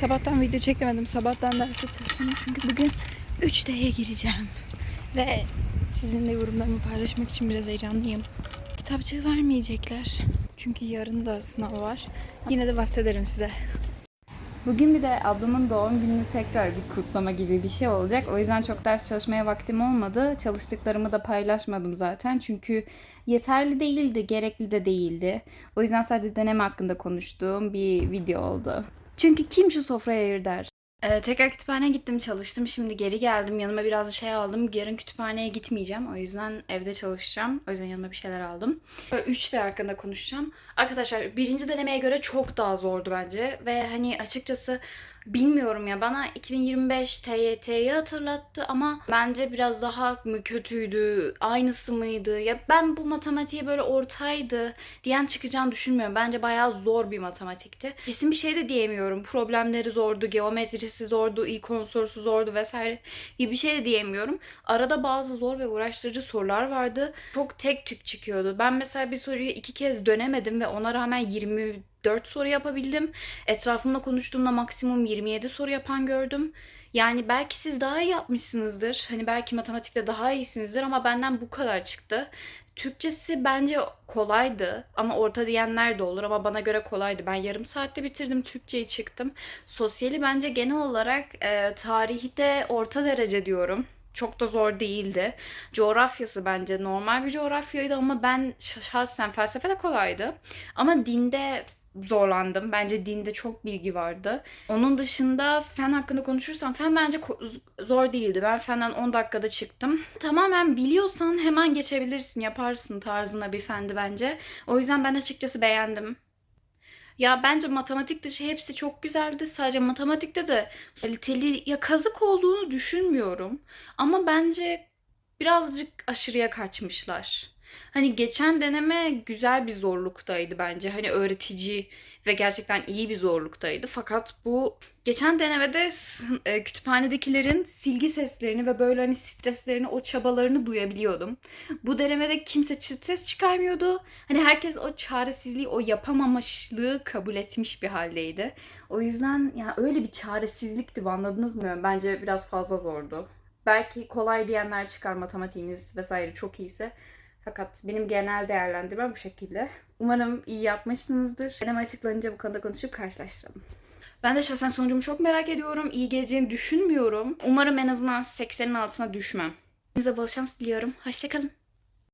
Sabahtan video çekemedim. Sabahtan derste çalışmadım. Çünkü bugün 3D'ye gireceğim. Ve sizinle yorumlarımı paylaşmak için biraz heyecanlıyım. Kitapçığı vermeyecekler. Çünkü yarın da sınav var. Yine de bahsederim size. Bugün bir de ablamın doğum gününü tekrar bir kutlama gibi bir şey olacak. O yüzden çok ders çalışmaya vaktim olmadı. Çalıştıklarımı da paylaşmadım zaten. Çünkü yeterli değildi, gerekli de değildi. O yüzden sadece deneme hakkında konuştuğum bir video oldu. Çünkü kim şu sofraya ayır der. Ee, tekrar kütüphaneye gittim çalıştım. Şimdi geri geldim. Yanıma biraz şey aldım. Yarın kütüphaneye gitmeyeceğim. O yüzden evde çalışacağım. O yüzden yanıma bir şeyler aldım. 3D hakkında konuşacağım. Arkadaşlar birinci denemeye göre çok daha zordu bence. Ve hani açıkçası bilmiyorum ya bana 2025 TYT'yi hatırlattı ama bence biraz daha mı kötüydü, aynısı mıydı? Ya ben bu matematiğe böyle ortaydı diyen çıkacağını düşünmüyorum. Bence bayağı zor bir matematikti. Kesin bir şey de diyemiyorum. Problemleri zordu, geometrisi zordu, ilk unsursu zordu vesaire gibi bir şey de diyemiyorum. Arada bazı zor ve uğraştırıcı sorular vardı. Çok tek tük çıkıyordu. Ben mesela bir soruyu iki kez dönemedim ve ona rağmen 24 soru yapabildim. Etrafımda konuştuğumda maksimum 27 soru yapan gördüm. Yani belki siz daha iyi yapmışsınızdır. Hani belki matematikte daha iyisinizdir ama benden bu kadar çıktı. Türkçesi bence kolaydı ama orta diyenler de olur ama bana göre kolaydı. Ben yarım saatte bitirdim Türkçeyi çıktım. Sosyali bence genel olarak e, tarihte orta derece diyorum. Çok da zor değildi. Coğrafyası bence normal bir coğrafyaydı ama ben şahsen felsefe de kolaydı. Ama dinde zorlandım. Bence dinde çok bilgi vardı. Onun dışında fen hakkında konuşursam fen bence zor değildi. Ben fenden 10 dakikada çıktım. Tamamen biliyorsan hemen geçebilirsin, yaparsın tarzına bir fendi bence. O yüzden ben açıkçası beğendim. Ya bence matematik dışı hepsi çok güzeldi. Sadece matematikte de kaliteli ya kazık olduğunu düşünmüyorum. Ama bence birazcık aşırıya kaçmışlar. Hani geçen deneme güzel bir zorluktaydı bence. Hani öğretici ve gerçekten iyi bir zorluktaydı. Fakat bu geçen denemede e, kütüphanedekilerin silgi seslerini ve böyle hani streslerini, o çabalarını duyabiliyordum. Bu denemede kimse stres çıkarmıyordu. Hani herkes o çaresizliği, o yapamamışlığı kabul etmiş bir haldeydi. O yüzden ya öyle bir çaresizlikti anladınız mı? Bence biraz fazla zordu. Belki kolay diyenler çıkar matematiğiniz vesaire çok iyiyse. Fakat benim genel değerlendirmem bu şekilde. Umarım iyi yapmışsınızdır. Deneme açıklanınca bu konuda konuşup karşılaştıralım. Ben de şahsen sonucumu çok merak ediyorum. İyi geleceğini düşünmüyorum. Umarım en azından 80'in altına düşmem. Size bol şans diliyorum. Hoşçakalın.